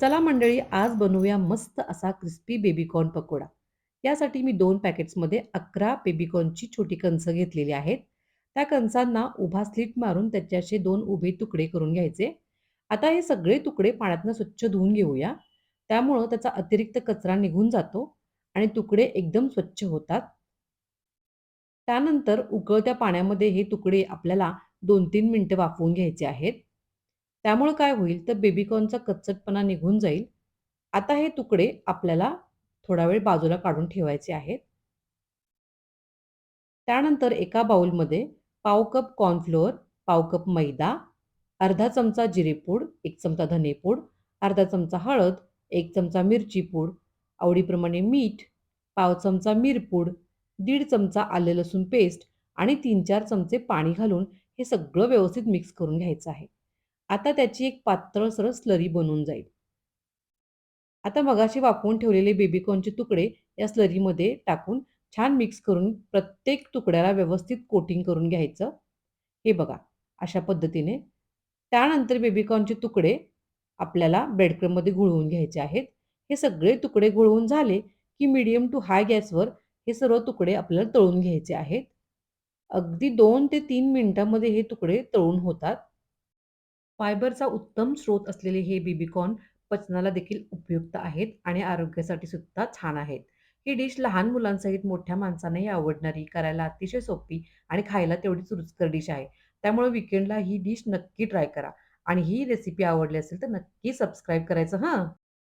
चला मंडळी आज बनवूया मस्त असा क्रिस्पी बेबीकॉर्न पकोडा. यासाठी मी दोन पॅकेट्समध्ये 11 बेबीकॉर्नची छोटी कणसं घेतलेली आहेत. त्या कणसांना उभा स्लिट मारून त्याच्याशी दोन उभे तुकडे करून घ्यायचे. आता हे सगळे तुकडे पाण्यातनं स्वच्छ धुवून घेऊया. त्यामुळं त्याचा अतिरिक्त कचरा निघून जातो आणि तुकडे एकदम स्वच्छ होतात. त्यानंतर उकळत्या पाण्यामध्ये हे तुकडे आपल्याला दोन तीन मिनटं वाफवून घ्यायचे आहेत. त्यामुळे काय होईल तर बेबीकॉर्नचा कच्चटपणा निघून जाईल. आता हे तुकडे आपल्याला थोडा वेळ बाजूला काढून ठेवायचे आहेत. त्यानंतर एका बाउलमध्ये पाव कप कॉर्नफ्लोअर, पाव कप मैदा, अर्धा चमचा जिरेपूड, एक चमचा धनेपूड, अर्धा चमचा हळद, एक चमचा मिरची पूड, आवडीप्रमाणे मीठ, पाव चमचा मिरपूड, दीड चमचा आलं लसूण पेस्ट आणि 3-4 चमचे पाणी घालून हे सगळं व्यवस्थित मिक्स करून घ्यायचं आहे. आता त्याची एक पातळसर स्लरी बनून जाईल. आता मगाशी वाफवून ठेवलेले बेबीकॉर्नचे तुकडे या स्लरीमध्ये टाकून छान मिक्स करून प्रत्येक तुकड्याला व्यवस्थित कोटिंग करून घ्यायचं. हे बघा अशा पद्धतीने. त्यानंतर बेबीकॉर्नचे तुकडे आपल्याला ब्रेडक्रममध्ये घुळवून घ्यायचे आहेत. हे सगळे तुकडे घुळवून झाले, की मीडियम टू हाय गॅसवर हे सर्व तुकडे आपल्याला तळून घ्यायचे आहेत. अगदी दोन ते तीन मिनिटांमध्ये हे तुकडे तळून होतात. फायबरचा उत्तम स्रोत असलेले हे बीबीकॉर्न पचनाला देखील उपयुक्त आहेत आणि आरोग्यासाठी सुद्धा छान आहेत. ही डिश लहान मुलांसहित मोठ्या माणसांनाही आवडणारी, करायला अतिशय सोपी आणि खायला तेवढीच रुचकर डिश आहे. त्यामुळे वीकेंडला ही डिश नक्की ट्राय करा आणि ही रेसिपी आवडली असेल तर नक्की सबस्क्राईब करायचं हां.